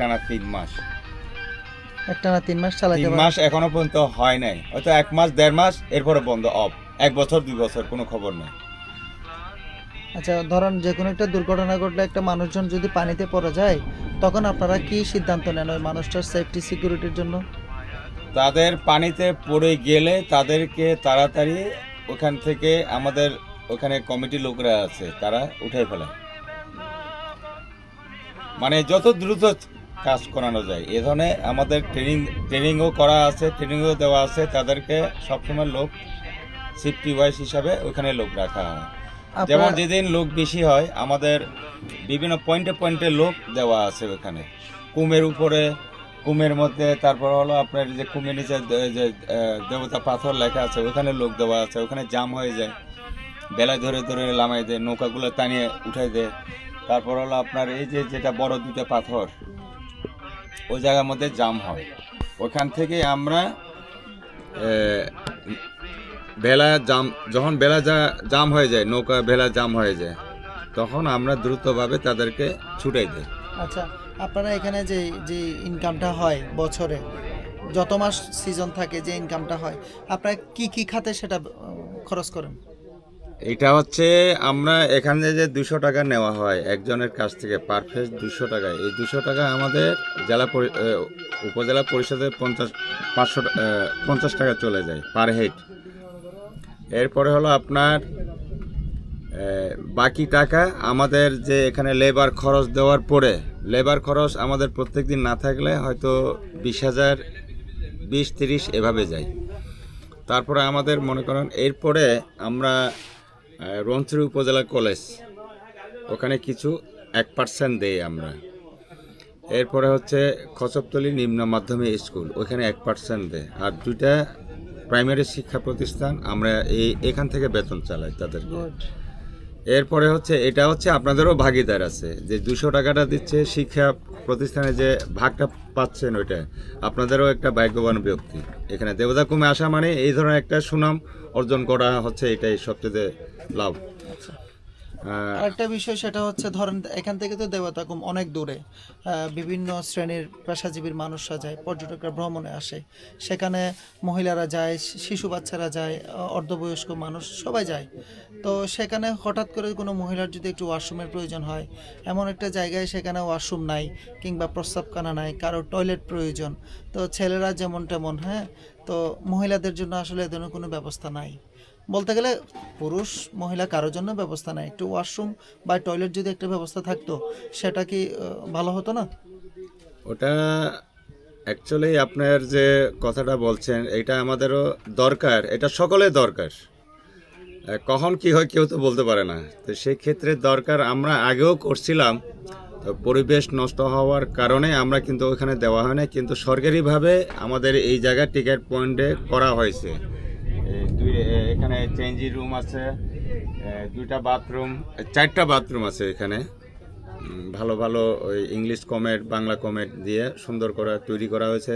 একটানা তিন মাস। একটা না তিন মাস চালাতে তিন মাস এখনও পর্যন্ত হয় নাই। হয়তো এক মাস দেড় মাস এরপরে বন্ধ অফ। এক বছর দুই বছর কোনো খবর নেই। আচ্ছা ধরেন যে কোনো একটা দুর্ঘটনা ঘটলে একটা মানুষজন যদি পানিতে পড়ে যায় তখন আপনারা কি সিদ্ধান্ত নেন ওই মানুষটার সেফটি সিকিউরিটির জন্য? তাদের পানিতে পড়ে গেলে তাদেরকে তাড়াতাড়ি ওখান থেকে আমাদের ওখানে কমিটি লোকরা আছে তারা উঠে ফেলে। মানে যত দ্রুত কাজ করানো যায়। এ ধরনের আমাদের ট্রেনিং ট্রেনিংও করা আছে ট্রেনিংও দেওয়া আছে। তাদেরকে সবসময় লোক সেফটি ওয়াইজ হিসাবে ওখানে লোক রাখা হয়। যেমন যেদিন লোক বেশি হয় আমাদের বিভিন্ন পয়েন্টে পয়েন্টে লোক দেওয়া আছে ওখানে। কুমের উপরে কুমের মধ্যে তারপর হলো আপনার যে কুমের নিচে যে দেবতা পাথর লেখা আছে ওখানে লোক দেওয়া আছে। ওখানে জাম হয়ে যায়। বেলা ধরে ধরে লামাই দেয় নৌকাগুলো টানিয়ে উঠাই দেয়। তারপর হলো আপনার এই যে যেটা বড় দুটো পাথর ওই জায়গার মধ্যে জাম হয়। ওখান থেকে আমরা বেলা জাম, যখন বেলা জাম হয়ে যায়, নৌকা বেলা জাম হয়ে যায়, তখন আমরা দ্রুতভাবে তাদেরকে ছুটাই দিই। আচ্ছা আপনারা এখানে যে যে ইনকামটা হয় বছরে, যত মাস সিজন থাকে যে ইনকামটা হয়, আপনারা কি কি খাতে সেটা খরচ করেন? এটা হচ্ছে আমরা এখানে যে দুশো টাকা নেওয়া হয় একজনের কাছ থেকে পার ফেস দুশো টাকা। এই দুশো টাকা আমাদের জেলা উপজেলা পরিষদে পঞ্চাশ, পাঁচশো পঞ্চাশ টাকা চলে যায় পার হেড এরপরে হলো আপনার বাকি টাকা আমাদের যে এখানে লেবার খরচ দেওয়ার পরে লেবার খরচ আমাদের প্রত্যেক দিন না থাকলে হয়তো বিশ হাজার, বিশ, তিরিশ এভাবে যায়। তারপরে আমাদের মনে করেন এরপরে আমরা রন্থরি উপজেলা কলেজ। ওখানে কিছু এক পার্সেন্ট দেই আমরা। এরপরে হচ্ছে খচবতলি নিম্ন মাধ্যমিক স্কুল ওখানে এক পার্সেন্ট দেয় আর দুইটা প্রাইমারি শিক্ষা প্রতিষ্ঠান আমরা এই এখান থেকে বেতন চালাই তাদেরকে। এরপরে হচ্ছে এটা হচ্ছে আপনাদেরও ভাগিদার আছে যে দুশো টাকাটা দিচ্ছে শিক্ষা প্রতিষ্ঠানে যে ভাগটা পাচ্ছেন ওইটা আপনাদেরও একটা ভাগ্যবান ব্যক্তি। এখানে দেবতা কমে আসা মানে এই ধরনের একটা সুনাম অর্জন করা হচ্ছে এটাই সবচেয়ে লাভ। আহ, আরেকটা বিষয় সেটা হচ্ছে ধরেন এখান থেকে তো দেবতাকুম অনেক দূরে। বিভিন্ন শ্রেণির পেশাজীবীর মানুষরা যায় পর্যটকরা ভ্রমণে আসে। সেখানে মহিলারা যায় শিশু বাচ্চারা যায় অর্ধবয়স্ক মানুষ সবাই যায়। তো সেখানে হঠাৎ করে কোনো মহিলার যদি একটু ওয়াশরুমের প্রয়োজন হয় এমন একটা জায়গায় সেখানে ওয়াশরুম নাই কিংবা প্রস্রাবখানা নাই কারও টয়লেট প্রয়োজন। তো ছেলেরা যেমন তেমন হ্যাঁ? তো মহিলাদের জন্য আসলে এ ধরনের কোনো ব্যবস্থা নাই। বলতে গেলে পুরুষ, মহিলা কারোর জন্য ব্যবস্থা নাই। একটু ওয়াশরুম বা টয়লেট যদি একটা ব্যবস্থা থাকতো, সেটা কি ভালো হতো না? ওটা অ্যাকচুয়ালি আপনার যে কথাটা বলছেন, এটা আমাদেরও দরকার, এটা সকলের দরকার। কখন কি হয় কেউ তো বলতে পারে না। তো সেই ক্ষেত্রে দরকার আমরা আগেও করছিলাম পরিবেশ নষ্ট হওয়ার কারণে আমরা কিন্তু ওখানে দেওয়া হয় না কিন্তু সরকারিভাবে আমাদের এই জায়গায় টিকিট পয়েন্টে করা হয়েছে। এখানে চেঞ্জি রুম আছে দুইটা বাথরুম চারটা বাথরুম আছে এখানে। ভালো ভালো ওই ইংলিশ কমেট বাংলা কমেট দিয়ে সুন্দর করে তৈরি করা হয়েছে।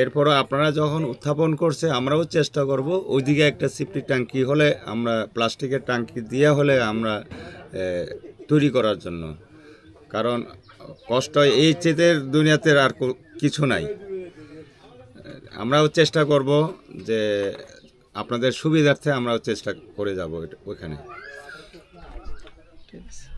এরপরও আপনারা যখন উত্থাপন করছে, আমরাও চেষ্টা করব, ওইদিকে একটা সিফটি ট্যাঙ্কি হলে আমরা, প্লাস্টিকের ট্যাঙ্কি দিয়ে হলে আমরা তৈরি করার জন্য। কারণ কষ্ট এই চেতের দুনিয়াতে আর কিছু নাই। আমরাও চেষ্টা করব যে আপনাদের সুবিধার্থে আমরাও চেষ্টা করে যাব ওইখানে। ঠিক আছে।